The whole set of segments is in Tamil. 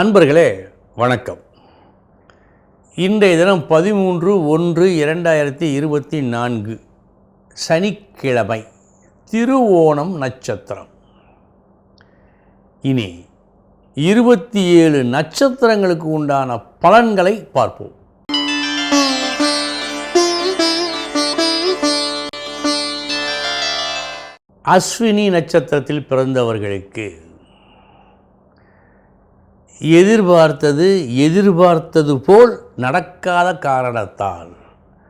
அன்பர்களே வணக்கம். இன்றைய தினம் பதிமூன்று ஒன்று இரண்டாயிரத்தி இருபத்தி நான்கு சனிக்கிழமை திருவோணம் நட்சத்திரம். இனி இருபத்தி ஏழு நட்சத்திரங்களுக்கு உண்டான பலன்களை பார்ப்போம். அஸ்வினி நட்சத்திரத்தில் பிறந்தவர்களுக்கு எதிர்பார்த்தது எதிர்பார்த்தது போல் நடக்காத காரணத்தால்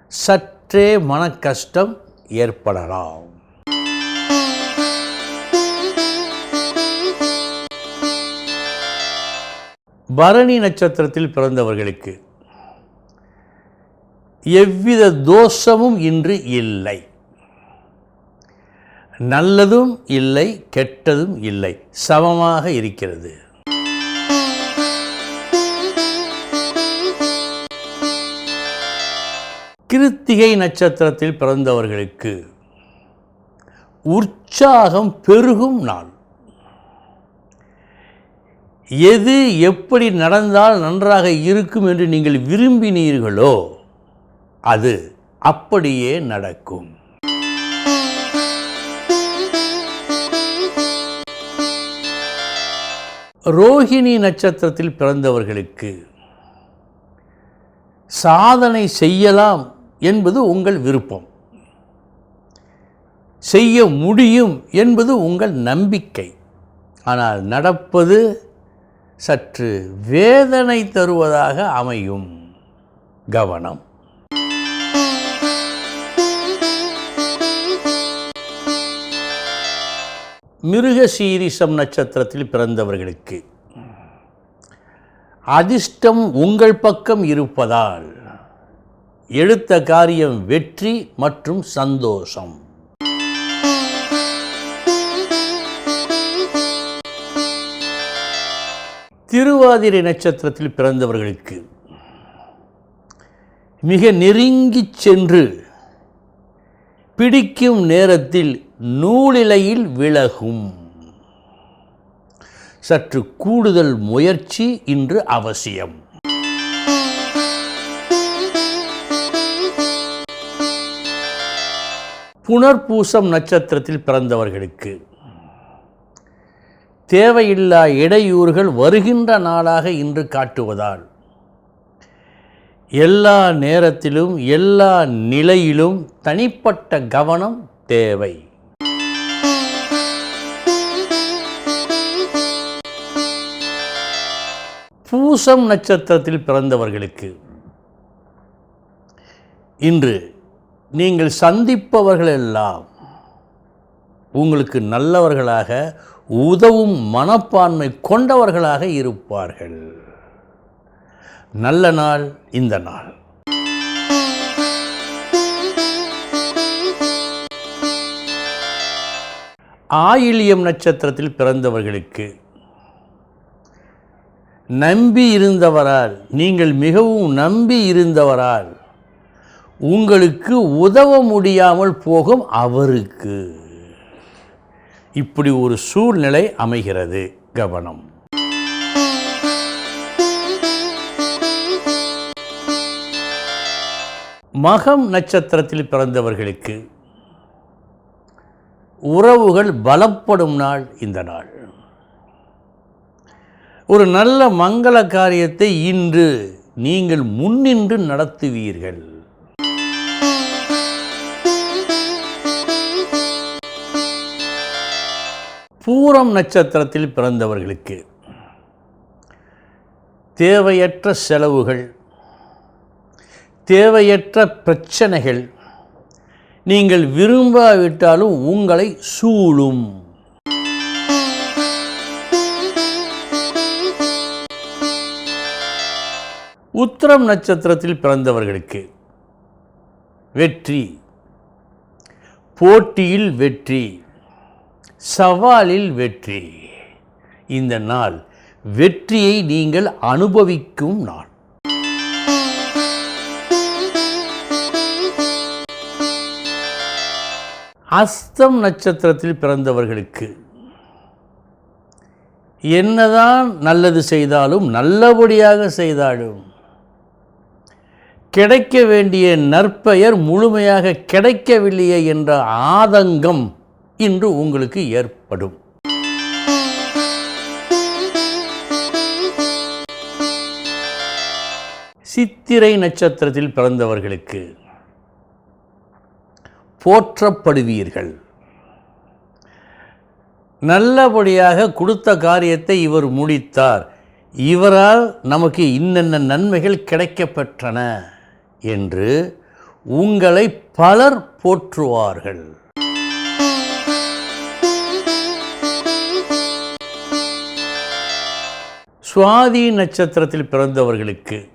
சற்றே மன கஷ்டம் ஏற்படலாம். பரணி நட்சத்திரத்தில் பிறந்தவர்களுக்கு எவ்வித தோஷமும் இன்று இல்லை. நல்லதும் இல்லை கெட்டதும் இல்லை. சமமாக இருக்கிறது. கிருத்திகை நட்சத்திரத்தில் பிறந்தவர்களுக்கு உற்சாகம் பெருகும் நாள். எது எப்படி நடந்தால் நன்றாக இருக்கும் என்று நீங்கள் விரும்பினீர்களோ அது அப்படியே நடக்கும். ரோஹிணி நட்சத்திரத்தில் பிறந்தவர்களுக்கு சாதனை செய்யலாம் என்பது உங்கள் விருப்பம். செய்ய முடியும் என்பது உங்கள் நம்பிக்கை. ஆனால் நடப்பது சற்று வேதனை தருவதாக அமையும். கவனம். மிருகசீரிஷம் நட்சத்திரத்தில் பிறந்தவர்களுக்கு அதிர்ஷ்டம் உங்கள் பக்கம் இருப்பதால் எடுத்த காரியம் வெற்றி மற்றும் சந்தோஷம். திருவாதிரை நட்சத்திரத்தில் பிறந்தவர்களுக்கு மிக நெருங்கிச் சென்று பிடிக்கும் நேரத்தில் நூலிலையில் விலகும். சற்று கூடுதல் முயற்சி இன்று அவசியம். புனர்பூசம் நட்சத்திரத்தில் பிறந்தவர்களுக்கு. தேவையில்லா இடையூறுகள் வருகின்ற நாளாக இன்று காட்டுவதால் எல்லா நேரத்திலும் எல்லா நிலையிலும் தனிப்பட்ட கவனம் தேவை. பூசம் நட்சத்திரத்தில் பிறந்தவர்களுக்கு இன்று நீங்கள் சந்திப்பவர்கள் எல்லாம் உங்களுக்கு நல்லவர்களாக உதவும் மனப்பான்மை கொண்டவர்களாக இருப்பார்கள். நல்ல நாள் இந்த நாள். ஆயிலியம் நட்சத்திரத்தில் பிறந்தவர்களுக்கு நம்பி இருந்தவரால் நீங்கள் மிகவும் நம்பி இருந்தவரால் உங்களுக்கு உதவ முடியாமல் போகும் அவருக்கு. இப்படி ஒரு சூழ்நிலை அமைகிறது. கவனம். மகம் நட்சத்திரத்தில் பிறந்தவர்களுக்கு உறவுகள் பலப்படும் நாள் இந்த நாள். ஒரு நல்ல மங்கள காரியத்தை இன்று நீங்கள் முன்னின்று நடத்துவீர்கள். பூரம் நட்சத்திரத்தில் பிறந்தவர்களுக்கு தேவையற்ற செலவுகள் தேவையற்ற பிரச்சனைகள் நீங்கள் விரும்பாவிட்டாலும் உங்களை சூழும். உத்திரம் நட்சத்திரத்தில் பிறந்தவர்களுக்கு வெற்றி போட்டியில் வெற்றி. சவாலில் வெற்றி. இந்த நாள் வெற்றியை நீங்கள் அனுபவிக்கும் நாள். அஸ்தம் நட்சத்திரத்தில் பிறந்தவர்களுக்கு என்னதான் நல்லது செய்தாலும் நல்லபடியாக செய்தாலும் கிடைக்க வேண்டிய நற்பெயர் முழுமையாக கிடைக்கவில்லையே என்ற ஆதங்கம் இன்று உங்களுக்கு ஏற்படும். சித்திரை நட்சத்திரத்தில் பிறந்தவர்களுக்கு போற்றப்படுவீர்கள். நல்லபடியாக கொடுத்த காரியத்தை இவர் முடித்தார். இவரால் நமக்கு இன்னென்ன நன்மைகள் கிடைக்கப்பெற்றன என்று உங்களை பலர் போற்றுவார்கள். சுவாதி நட்சத்திரத்தில் பிறந்தவர்களுக்கு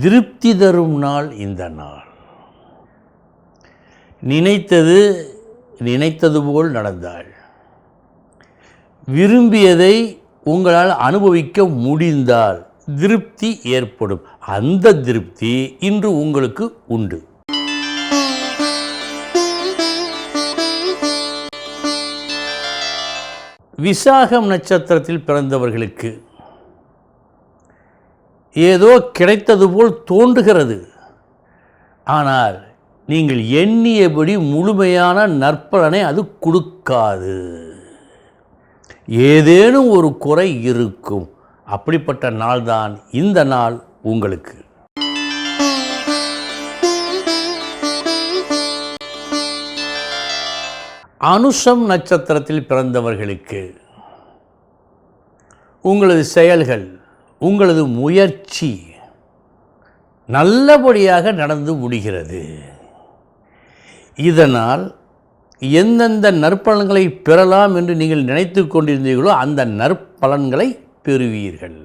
திருப்தி தரும் நாள் இந்த நாள். நினைத்தது நினைத்தது போல் நடந்தாள். விரும்பியதை உங்களால் அனுபவிக்க முடிந்தால் திருப்தி ஏற்படும். அந்த திருப்தி இன்று உங்களுக்கு உண்டு. விசாகம் நட்சத்திரத்தில் பிறந்தவர்களுக்கு ஏதோ கிடைத்தது போல் தோன்றுகிறது. ஆனால் நீங்கள் எண்ணியபடி முழுமையான நற்பலனை அது கொடுக்காது. ஏதேனும் ஒரு குறை இருக்கும். அப்படிப்பட்ட நாள்தான் இந்த நாள் உங்களுக்கு. அனுஷம் நட்சத்திரத்தில் பிறந்தவர்களுக்கு உங்களது செயல்கள் உங்களது முயற்சி நல்லபடியாக நடந்து முடிகிறது. இதனால் எந்தெந்த நற்பலன்களை பெறலாம் என்று நீங்கள் நினைத்து கொண்டிருந்தீர்களோ அந்த நற்பலன்களை பெறுவீர்கள்.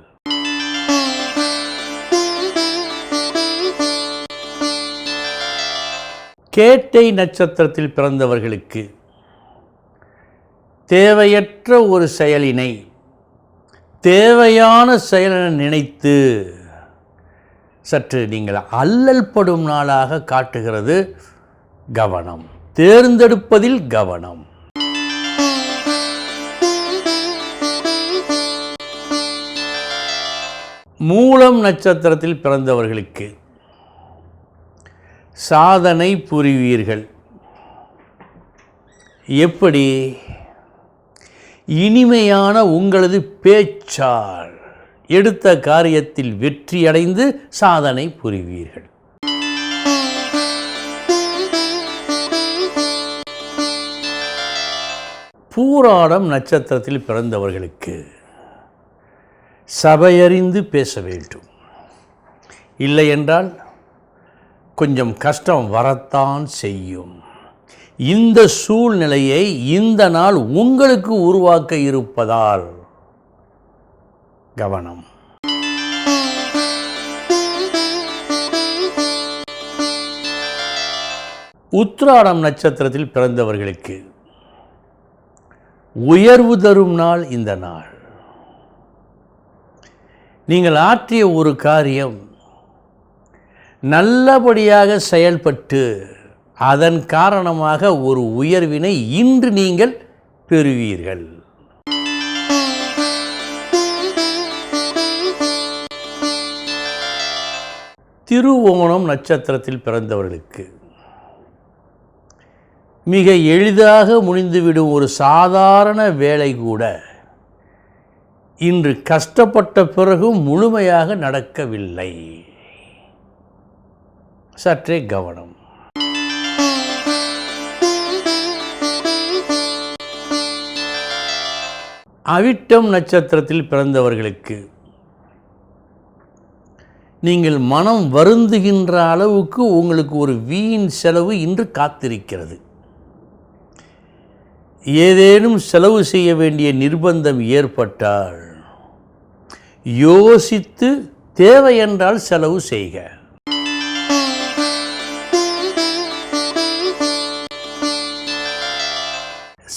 கேட்டை நட்சத்திரத்தில் பிறந்தவர்களுக்கு தேவையற்ற ஒரு செயலினை தேவையான செயலென நினைத்து சற்று நீங்கள் அல்லல் படும் நாளாக காட்டுகிறது கவனம். தேர்ந்தெடுப்பதில் கவனம். மூலம் நட்சத்திரத்தில் பிறந்தவர்களுக்கு சாதனை புரிவீர்கள். எப்படி? இனிமையான உங்களது பேச்சால் எடுத்த காரியத்தில் வெற்றியடைந்து சாதனை புரிவீர்கள். பூராடம் நட்சத்திரத்தில் பிறந்தவர்களுக்கு சபையறிந்து பேச வேண்டும். இல்லை என்றால் கொஞ்சம் கஷ்டம் வரத்தான் செய்யும். இந்த சூழ்நிலையை இந்த நாள் உங்களுக்கு உருவாக்க இருப்பதால் கவனம். உத்ராடம் நட்சத்திரத்தில் பிறந்தவர்களுக்கு உயர்வு தரும் நாள் இந்த நாள். நீங்கள் ஆற்றிய ஒரு காரியம் நல்லபடியாக செயல்பட்டு அதன் காரணமாக ஒரு உயர்வினை இன்று நீங்கள் பெறுவீர்கள். திருவோணம் நட்சத்திரத்தில் பிறந்தவர்களுக்கு மிக எளிதாக முடிந்துவிடும் ஒரு சாதாரண வேலை கூட இன்று கஷ்டப்பட்ட பிறகும் முழுமையாக நடக்கவில்லை. சற்றே கவனம். அவிட்டம் நட்சத்திரத்தில் பிறந்தவர்களுக்கு நீங்கள் மனம் வருந்துகின்ற அளவுக்கு உங்களுக்கு ஒரு வீண் செலவு இன்று காத்திருக்கிறது. ஏதேனும் செலவு செய்ய வேண்டிய நிர்பந்தம் ஏற்பட்டால் யோசித்து தேவை என்றால் செலவு செய்க.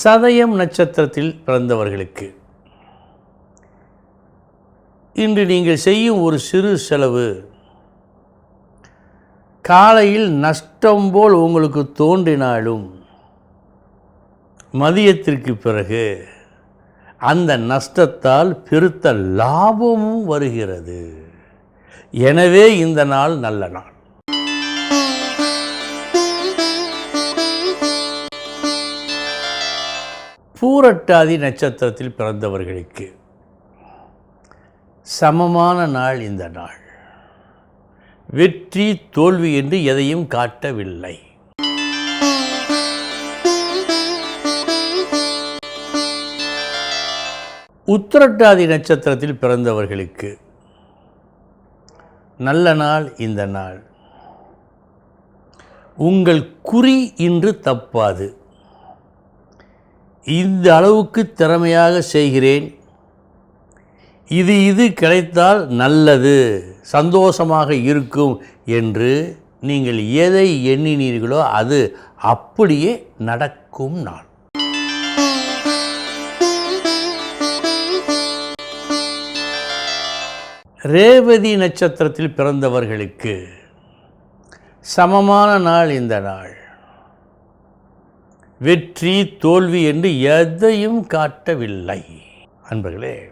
சதயம் நட்சத்திரத்தில் பிறந்தவர்களுக்கு இன்று நீங்கள் செய்யும் ஒரு சிறு செலவு. காலையில் நஷ்டம் போல் உங்களுக்கு தோன்றினாலும் மதியத்திற்கு பிறகு அந்த நஷ்டத்தால் பெருத்த லாபமும் வருகிறது. எனவே இந்த நாள் நல்ல நாள். பூரட்டாதி நட்சத்திரத்தில் பிறந்தவர்களுக்கு சமமான நாள் இந்த நாள். வெற்றி தோல்வி என்று எதையும் காட்டவில்லை. உத்திரட்டாதி நட்சத்திரத்தில் பிறந்தவர்களுக்கு நல்ல நாள் இந்த நாள். உங்கள் குறி இன்று தப்பாது. இந்த அளவுக்கு திறமையாக செய்கிறேன். இது இது கிடைத்தால் நல்லது சந்தோஷமாக இருக்கும் என்று நீங்கள் எதை எண்ணினீர்களோ அது அப்படியே நடக்கும் நாள். ரேவதி நட்சத்திரத்தில் பிறந்தவர்களுக்கு சமமான நாள் இந்த நாள். வெற்றி தோல்வி என்று எதையும் காட்டவில்லை. அன்பர்களே